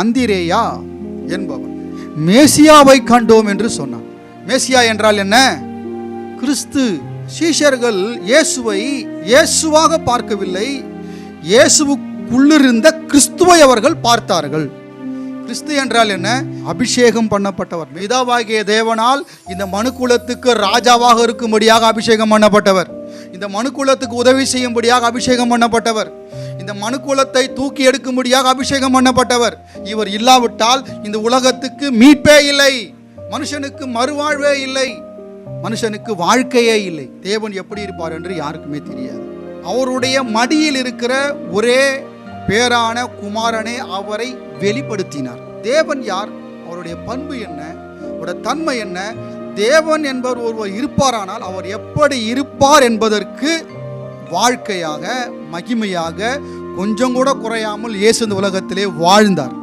அந்திரேயா என்பவன் மேசியாவை கண்டோம் என்று சொன்னான் மேசியா என்றால் என்ன? கிறிஸ்து. சீஷர்கள் இயேசுவை இயேசுவாக பார்க்கவில்லை. இயேசுவுக்குள்ளிருந்த கிறிஸ்துவை அவர்கள் பார்த்தார்கள். கிறிஸ்து என்றால் என்ன? அபிஷேகம் பண்ணப்பட்டவர். மிதாவாகிய தேவனால் இந்த மனுக்குலத்துக்கு ராஜாவாக இருக்கும்படியாக அபிஷேகம் பண்ணப்பட்டவர். இந்த மனுக்குலத்துக்கு உதவி செய்யும்படியாக அபிஷேகம் பண்ணப்பட்டவர். இந்த மனுக்குலத்தை தூக்கி எடுக்கும்படியாக அபிஷேகம் பண்ணப்பட்டவர். இவர் இல்லாவிட்டால் இந்த உலகத்துக்கு மீட்பே இல்லை. மனுஷனுக்கு மறுவாழ்வே இல்லை. மனுஷனுக்கு வாழ்க்கையே இல்லை. தேவன் எப்படி இருப்பார் என்று யாருக்குமே தெரியாது. அவருடைய மடியில் இருக்கிற ஒரே பேரான குமாரனே அவரை வெளிப்படுத்தினார். தேவன் யார்? அவருடைய பண்பு என்ன? அவருடைய தன்மை என்ன? தேவன் என்பவர் ஒருவர் இருப்பாரானால் அவர் எப்படி இருப்பார் என்பதற்கு வாழ்க்கையாக மகிமையாக கொஞ்சம் கூட குறையாமல் இயேசு இந்த உலகத்திலே வாழ்ந்தார்.